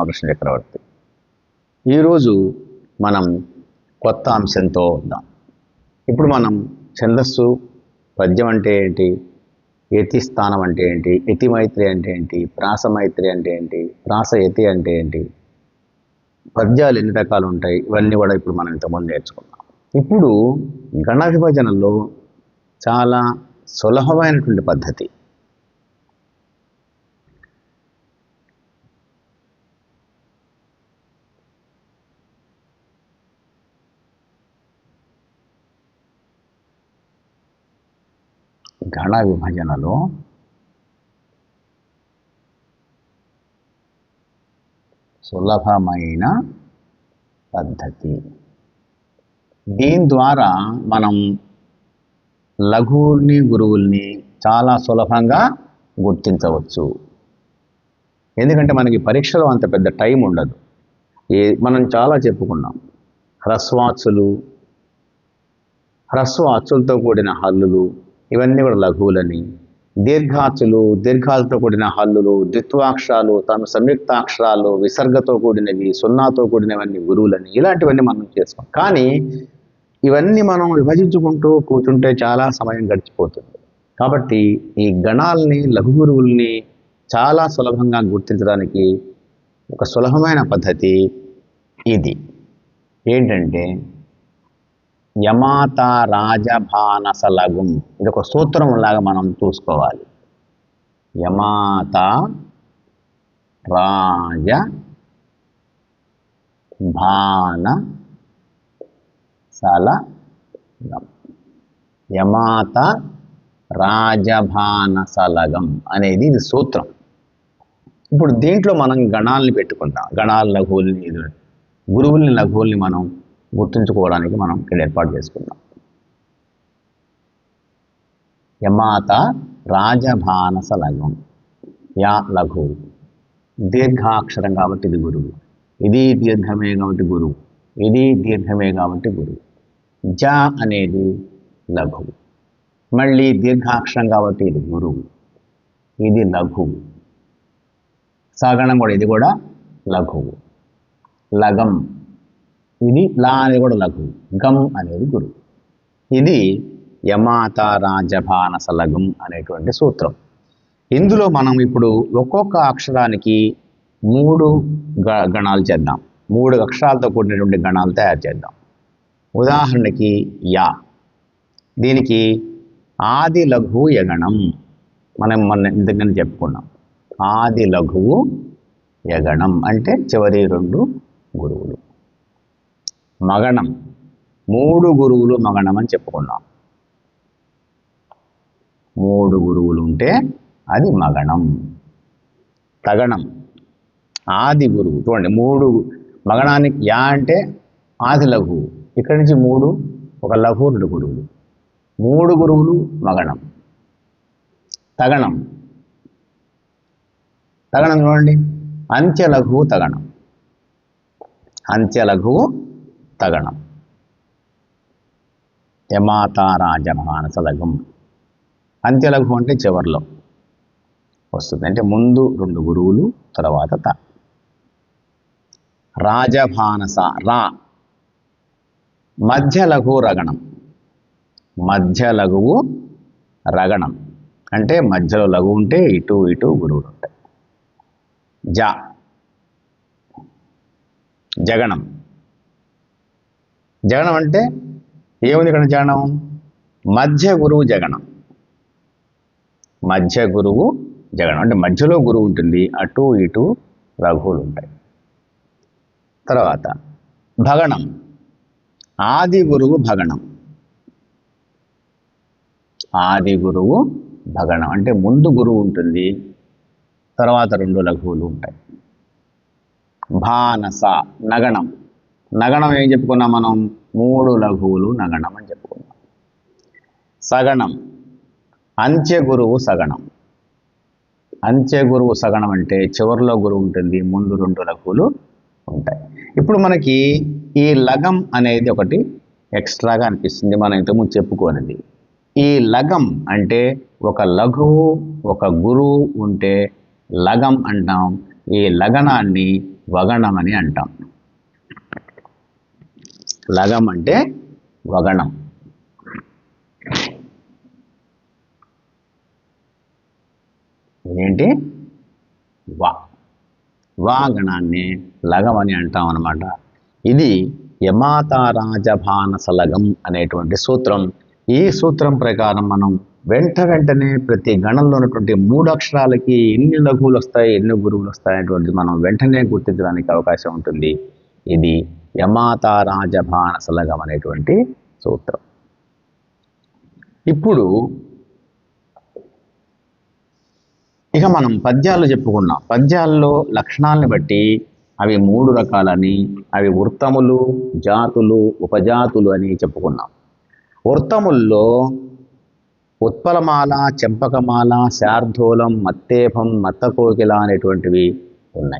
రామకృష్ణ చక్రవర్తి ఈరోజు మనం కొత్త అంశంతో వద్దాం ఇప్పుడు మనం ఛందస్సు పద్యం అంటే ఏంటి? యతి స్థానం అంటే ఏంటి? యతి మైత్రి అంటే ఏంటి? ప్రాస మైత్రి అంటే ఏంటి? ప్రాస యతి అంటే ఏంటి? పద్యాలు ఎన్ని రకాలు ఉంటాయి? ఇవన్నీ కూడా ఇప్పుడు మనం ఇంతకుముందు నేర్చుకున్నాం. ఇప్పుడు గణ విభజనలో చాలా సులభమైనటువంటి పద్ధతి. గణ విభజనలో సులభమైన పద్ధతి. దీని ద్వారా మనం లఘువుల్ని గురువుల్ని చాలా సులభంగా గుర్తించవచ్చు. ఎందుకంటే మనకి పరీక్షలో అంత పెద్ద టైం ఉండదు. ఏ మనం చాలా చెప్పుకున్నాం. హ్రస్వాచులు హ్రస్వ అచ్చులతో కూడిన హల్లులు ఇవన్నీ కూడా లఘువులని. దీర్ఘాచులు దీర్ఘాలతో కూడిన హల్లులు ద్విత్వాక్షరాలు తమ సంయుక్తాక్షరాలు విసర్గతో కూడినవి సున్నాతో కూడినవన్నీ గురువులని. ఇలాంటివన్నీ మనం చేసుకోం. కానీ ఇవన్నీ మనం విభజించుకుంటూ కూర్చుంటే చాలా సమయం గడిచిపోతుంది. కాబట్టి ఈ గణాలని లఘు గురువుల్ని చాలా సులభంగా గుర్తించడానికి ఒక సులభమైన పద్ధతి ఇది. ఏంటంటే యమాత రాజభానసలగుం ఇది ఒక సూత్రం లాగా మనం చూసుకోవాలి. యమాత రాజ భాన సలగం యమాత రాజభాన సలగం అనేది ఇది సూత్రం. ఇప్పుడు దీంట్లో మనం గణాలని పెట్టుకుంటాం గణాల లఘువుల్ని ఇది గురువుల్ని లఘువుల్ని మనం గుర్తుంచుకోవడానికి మనం ఇక్కడ ఏర్పాటు చేసుకుందాం. యమాత రాజభానస లఘం యా లఘు. దీర్ఘాక్షరం కాబట్టి ఇది గురువు. ఇది దీర్ఘమే కాబట్టి గురువు. ఇది దీర్ఘమే కాబట్టి గురువు. జ అనేది లఘువు మళ్ళీ దీర్ఘాక్షరం కాబట్టి ఇది గురువు. ఇది లఘువు సగణం కూడా ఇది కూడా లఘువు. లగం ఇది లా అనేది కూడా లఘు గం అనేది గురువు ఇది యమాత రాజభానస లఘం అనేటువంటి సూత్రం. ఇందులో మనం ఇప్పుడు ఒక్కొక్క అక్షరానికి మూడు గ గణాలు చేద్దాం. మూడు అక్షరాలతో కూడినటువంటి గణాలు తయారు చేద్దాం. ఉదాహరణకి యా. దీనికి ఆది లఘువు యగణం. మనం మన ఇంతకని చెప్పుకున్నాం. ఆది లఘువు యగణం అంటే చివరి రెండు గురువులు. మగణం. మూడు గురువులు మగణం అని చెప్పుకున్నాం. మూడు గురువులు ఉంటే అది మగణం. తగణం. ఆది గురువు. చూడండి మూడు మగణానికి యా అంటే ఆది లఘువు ఇక్కడి నుంచి మూడు ఒక లఘు రెండు గురువులు. మూడు గురువులు మగణం. తగణం. తగణం చూడండి. అంత్య లఘువు తగణం. అంత్యలఘువు లఘువు తగణం యమాతారాజమానసలగం అంత్యలఘు అంటే చివర్లో వస్తుంది. అంటే ముందు రెండు గురువులు తర్వాత త. రాజభానస రా. మధ్య లఘు రగణం. మధ్య లఘువు రగణం. అంటే మధ్యలో లఘు ఉంటే ఇటు ఇటు గురువులు ఉంటాయి. జ. జగణం. జగనం అంటే ఏముంది ఇక్కడ జగనం? మధ్య గురువు జగనం. మధ్య గురువు జగనం. అంటే మధ్యలో గురువు ఉంటుంది అటు ఇటు రఘువులు ఉంటాయి. తర్వాత భగణం ఆది గురువు భగణం ఆది గురువు భగణం అంటే ముందు గురువు ఉంటుంది తర్వాత రెండు లఘువులు ఉంటాయి. భానస నగణం నగణం ఏం చెప్పుకున్నాం మనం? మూడు లఘువులు నగణం అని చెప్పుకున్నాం సగణం. అంత్య గురువు సగణం. అంత్య గురువు సగణం అంటే చివరిలో గురువు ఉంటుంది ముందు రెండు లఘువులు ఉంటాయి. ఇప్పుడు మనకి ఈ లగం అనేది ఒకటి ఎక్స్ట్రాగా అనిపిస్తుంది మనం ఇంతకుముందు చెప్పుకోనిది. ఈ లగం అంటే ఒక లఘువు ఒక గురువు ఉంటే లగం అంటాం ఈ లగనాన్ని వగణం అని అంటాం. లగం అంటే వగణం. ఇదేంటి? వా. వా గణాన్ని లగం అని అంటాం అనమాట ఇది యమాతారాజభానసలగం అనేటువంటి సూత్రం. ఈ సూత్రం ప్రకారం మనం వెంట వెంటనే ప్రతి గణంలో ఉన్నటువంటి మూడు అక్షరాలకి ఎన్ని లఘువులు వస్తాయి ఎన్ని గురువులు వస్తాయి అనేటువంటిది మనం వెంటనే గుర్తించడానికి అవకాశం ఉంటుంది. ఇది యమాతారాజభానసలగం అనేటువంటి సూత్రం. ఇప్పుడు ఇక మనం పద్యాలు చెప్పుకున్నాం పద్యాల్లో లక్షణాలను బట్టి అవి మూడు రకాలని అవి వృత్తములు జాతులు ఉపజాతులు అని చెప్పుకున్నాం. వృత్తముల్లో ఉత్పలమాల చెంపకమాల శార్ధూలం మత్తేభం మత్తకోకిల అనేటువంటివి ఉన్నాయి.